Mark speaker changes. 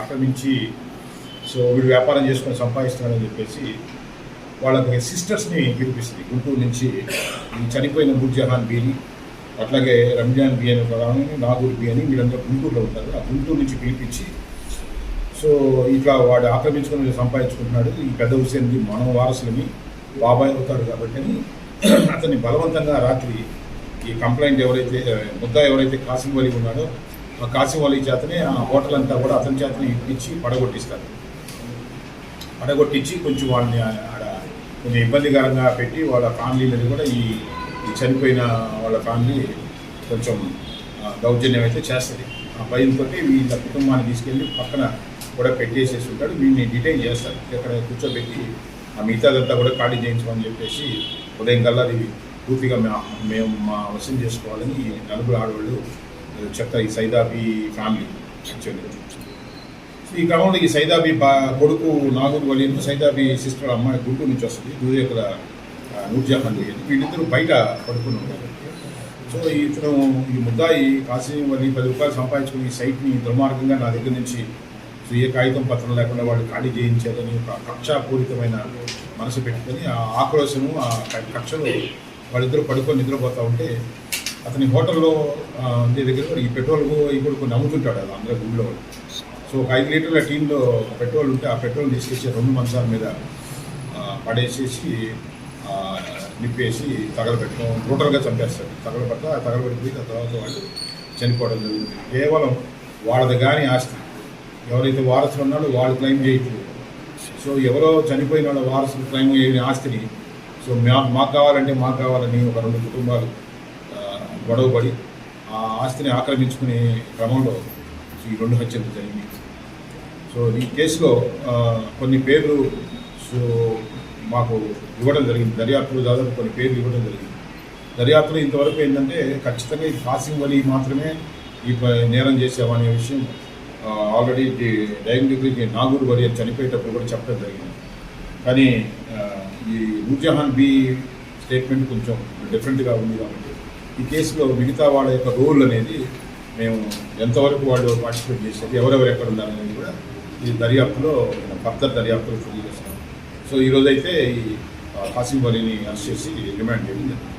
Speaker 1: ఆక్రమించి సో వీడు వ్యాపారం చేసుకొని సంపాదిస్తున్నాడని చెప్పేసి వాళ్ళకి సిస్టర్స్ని పిలిపిస్తుంది. గుంటూరు నుంచి చనిపోయిన నూర్జహాన్ బీని అట్లాగే రంజాన్ బి అని ఒక నాగూర్ బి అని వీళ్ళందరూ గుంటూరులో ఉంటారు. ఆ గుంటూరు నుంచి పిలిపించి సో ఇట్లా వాడు ఆక్రమించుకుని సంపాదించుకుంటున్నాడు. ఈ పెద్ద హుసేన్ది మనం వారసులని బాబాయ్ అవుతాడు కాబట్టి అని అతన్ని బలవంతంగా రాత్రి ఈ కంప్లైంట్ ఎవరైతే ముద్దా ఎవరైతే కాసిం వలిగి ఉన్నాడో ఆ చేతనే ఆ హోటల్ అంతా కూడా అతని చేతనే ఇప్పించి పడగొట్టిస్తారు. పడగొట్టించి కొంచెం వాళ్ళని ఆడ కొంచెం ఇబ్బందికరంగా పెట్టి వాళ్ళ ఫ్యామిలీలని కూడా ఈ చనిపోయిన వాళ్ళ ఫ్యామిలీ కొంచెం దౌర్జన్యం అయితే చేస్తుంది. ఆ భయంతో వీళ్ళ కుటుంబాన్ని తీసుకెళ్ళి పక్కన కూడా పెట్టేసేసి ఉంటాడు. వీళ్ళని డిటైన్ చేస్తారు. ఇక్కడ కూర్చోబెట్టి ఆ మిగతాదంతా కూడా ఖాళీ చేయించమని చెప్పేసి ఉదయం కల్లా అది పూర్తిగా మేము మా వశం చేసుకోవాలని నలుగురు ఆడవాళ్ళు చెత్త ఈ సైదాబీ ఫ్యామిలీ యాక్చువల్లీ. సో ఈ క్రమంలో ఈ సైదాబీ బా కొడుకు నాగూర్ వలీను సైదాబీ సిస్టర్ అమ్మాయి గుంటూరు నుంచి వస్తుంది. దూదేకుల నూర్జహాన్ అని. వీళ్ళిద్దరూ బయట పడుకుని ఉంటారు. సో ఇతను ఈ ముద్దాయి కాసిం వలి పది రూపాయలు సంపాదించుకుని ఈ సైట్ని దుర్మార్గంగా నా దగ్గర నుంచి సో ఏ కాగితం పత్రం లేకుండా వాళ్ళు ఖాళీ చేయించారని ఒక కక్షాపూరితమైన మనసు పెట్టుకొని ఆ ఆక్రోశము ఆ కక్షలో వాళ్ళిద్దరూ పడుకొని నిద్రపోతూ ఉంటే అతని హోటల్లో ఆ, ఉండే దగ్గర. ఈ పెట్రోల్ ఇప్పుడు కూడా కొన్ని అమ్ముతుంటాడు అది అందరూ గుడిలో సో ఒక ఐదు లీటర్ల టీంలో పెట్రోల్ ఉంటే ఆ పెట్రోల్ తీసుకొచ్చి రెండు మంచాల మీద పడేసేసి నిప్పేసి తగలబెట్టడం బ్రూటల్గా చంపేస్తాడు. తగలబెట్ట తగలబెట్టిపోయి ఆ తర్వాత వాళ్ళు చనిపోవడం జరుగుతుంది. కేవలం వాళ్ళది కానీ ఆస్తి. ఎవరైతే వారసులు ఉన్నాడో వాళ్ళు క్లెయిమ్ చేయట్లేదు. సో ఎవరో చనిపోయిన వాళ్ళ వారసులు క్లెయిమ్ చేయని ఆస్తిని సో మా మాకు కావాలంటే మాకు కావాలని ఒక రెండు కుటుంబాలు గొడవపడి ఆ ఆస్తిని ఆక్రమించుకునే క్రమంలో ఈ రెండు హత్యలు జరిగింది సో ఈ కేసులో కొన్ని పేర్లు సో మాకు ఇవ్వడం జరిగింది. దర్యాప్తులు దాదాపు కొన్ని పేర్లు ఇవ్వడం జరిగింది. దర్యాప్తులు ఇంతవరకు ఏంటంటే ఖచ్చితంగా ఈ కాసిం వలి మాత్రమే ఈ నేరం చేసామనే విషయం ఆల్రెడీ డయాగ్నోటిక్ నాగూర్ వలి అని చనిపోయేటప్పుడు కూడా చెప్పడం జరిగింది. కానీ ఈ నూర్జహాన్ బి స్టేట్మెంట్ కొంచెం డిఫరెంట్గా ఉంది కాబట్టి ఈ కేసులో మిగతా వాళ్ళ యొక్క రోల్ అనేది మేము ఎంతవరకు వాళ్ళు పార్టిసిపేట్ చేశారు ఎవరెవరు ఎక్కడ ఉన్నారనేది కూడా ఈ దర్యాప్తులో ఫర్దర్ దర్యాప్తులో తెలియజేస్తాం సో ఈరోజైతే ఈ హాసిం వలీని అరెస్ట్ చేసి రిమాండ్ చేయడం జరిగింది.